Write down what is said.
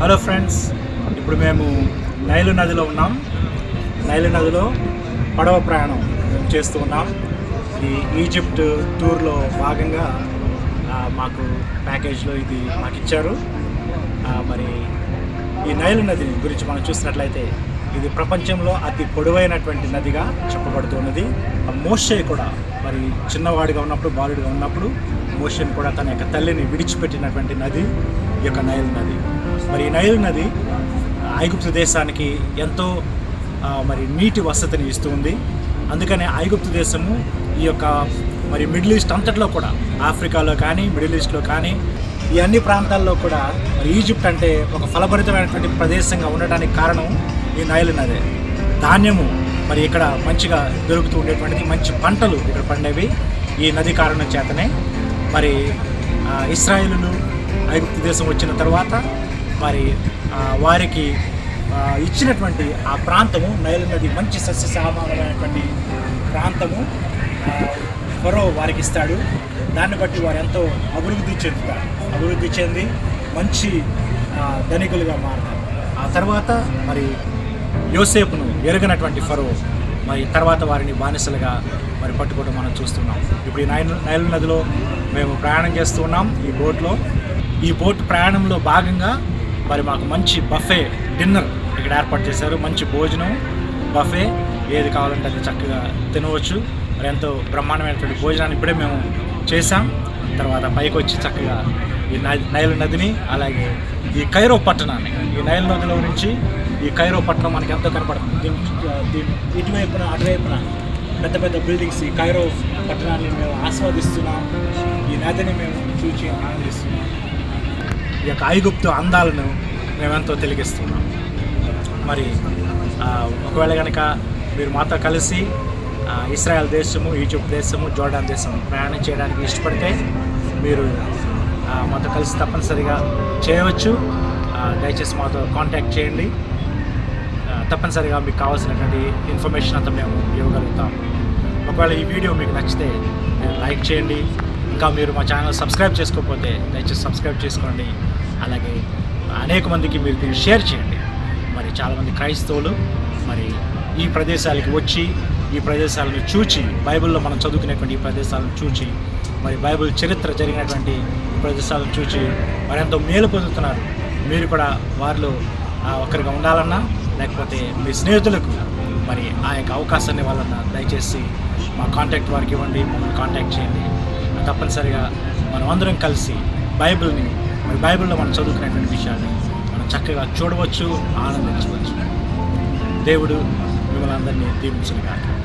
Hello friends ఇప్పుడు మేము Nile నదిలో ఉన్నాం. నైలు నదిలో పడవ ప్రయాణం చేస్తూ ఉన్నాం. ఈ ఈజిప్ట్ టూర్లో భాగంగా మాకు ప్యాకేజ్లో ఇది మాకు ఇచ్చారు మరి ఈ నైలు నది గురించి మనం చూసినట్లయితే ఇది ప్రపంచంలో అతి పొడవైనటువంటి నదిగా చెప్పబడుతున్నది. మోషే కూడా మరి చిన్నవాడిగా ఉన్నప్పుడు బాలుడిగా ఉన్నప్పుడు ఓషన్ కూడా తన యొక్క తల్లిని విడిచిపెట్టినటువంటి నది ఈ యొక్క నైలు నది. మరి ఈ నైలు నది ఐగుప్తు దేశానికి ఎంతో మరి నీటి వసతిని ఇస్తుంది అందుకనే ఐగుప్తు దేశము ఈ యొక్క మరి మిడిల్ ఈస్ట్ అంతట్లో కూడా ఆఫ్రికాలో కానీ మిడిల్ ఈస్ట్లో కానీ ఈ అన్ని ప్రాంతాల్లో కూడా మరి ఈజిప్ట్ అంటే ఒక ఫలభరితమైనటువంటి ప్రదేశంగా ఉండటానికి కారణం ఈ నైలు నదే. ధాన్యము మరి ఇక్కడ మంచిగా దొరుకుతూ ఉండేటువంటిది మంచి పంటలు ఇక్కడ పండేవి. ఈ నది కారణం చేతనే మరి ఆ, ఇస్రాయేలులు ఐగుప్తు దేశం వచ్చిన తర్వాత మరి వారికి ఇచ్చినటువంటి ఆ ప్రాంతము నైలు నది మంచి సస్యశ్యామలమైనటువంటి ప్రాంతము ఫరో వారికి ఇస్తాడు. దాన్ని బట్టి వారు ఎంతో అభివృద్ధి చెందుతారు. అభివృద్ధి చెంది మంచి ధనికులుగా మారుతారు. ఆ తర్వాత మరి యోసేపును ఎరగనటువంటి ఫరో మరి తర్వాత వారిని బానిసలుగా మరి పట్టుకోవడం మనం చూస్తున్నాం. ఇప్పుడు ఈ నైల్ నైల్ నదిలో మేము ప్రయాణం చేస్తూ ఉన్నాం ఈ బోట్లో. ఈ బోట్ ప్రయాణంలో భాగంగా మరి మాకు మంచి బఫే డిన్నర్ ఇక్కడ ఏర్పాటు చేశారు. మంచి భోజనం బఫే ఏది కావాలంటే అది చక్కగా తినవచ్చు. మరి ఎంతో బ్రహ్మాండమైనటువంటి భోజనాన్ని ఇప్పుడే మేము చేసాం తర్వాత పైకి వచ్చి చక్కగా ఈ నైల్ నదిని అలాగే ఈ కైరో పట్టణాన్ని ఈ నైల్ నదిలో నుంచి ఈ కైరో పట్టణం మనకి ఎంతో కనపడుతుంది. దీని దీని ఇటువైపున అటువైపున పెద్ద పెద్ద బిల్డింగ్స్ ఈ కైరో పట్టణాన్ని మేము ఆస్వాదిస్తున్నాం. ఈ మేము చూచి ఆనందిస్తున్నాం. ఈ యొక్క ఐగుప్తు అందాలను మేమెంతో తెలిగిస్తున్నాం మరి ఒకవేళ కనుక మీరు మాతో కలిసి ఇస్రాయల్ దేశము ఈజిప్ట్ దేశము జోర్డాన్ దేశం ప్రయాణం చేయడానికి ఇష్టపడితే మీరు మాతో కలిసి తప్పనిసరిగా చేయవచ్చు. దయచేసి మాతో కాంటాక్ట్ చేయండి. తప్పనిసరిగా మీకు కావాల్సినటువంటి ఇన్ఫర్మేషన్ అంతా మేము ఇవ్వగలుగుతాం. ఒకవేళ ఈ వీడియో మీకు నచ్చితే లైక్ చేయండి. ఇంకా మీరు మా ఛానల్ సబ్స్క్రైబ్ చేసుకోకపోతే దయచేసి సబ్స్క్రైబ్ చేసుకోండి. అలాగే అనేక మందికి మీరు దీన్ని షేర్ చేయండి. మరి చాలామంది క్రైస్తవులు మరి ఈ ప్రదేశాలకి వచ్చి ఈ ప్రదేశాలను చూచి బైబిల్లో మనం చదువుకునేటువంటి ఈ ప్రదేశాలను చూచి మరి బైబిల్ చరిత్ర జరిగినటువంటి ప్రదేశాలను చూచి మరి ఎంతో మేలు పొందుతున్నారు. మీరు కూడా వారిలో ఒకరిగా ఉండాలన్నా లేకపోతే మీ స్నేహితులకు మరి ఆ యొక్క అవకాశాన్ని ఇవ్వాలన్నా దయచేసి మా కాంటాక్ట్ వారికి ఇవ్వండి. మమ్మల్ని కాంటాక్ట్ చేయండి. తప్పనిసరిగా మనం అందరం కలిసి బైబిల్ని మరి బైబిల్లో మనం చదువుకునేటువంటి విషయాన్ని మనం చక్కగా చూడవచ్చు ఆనందించవచ్చు. దేవుడు మిమ్మల్ని అందరినీ దీవించను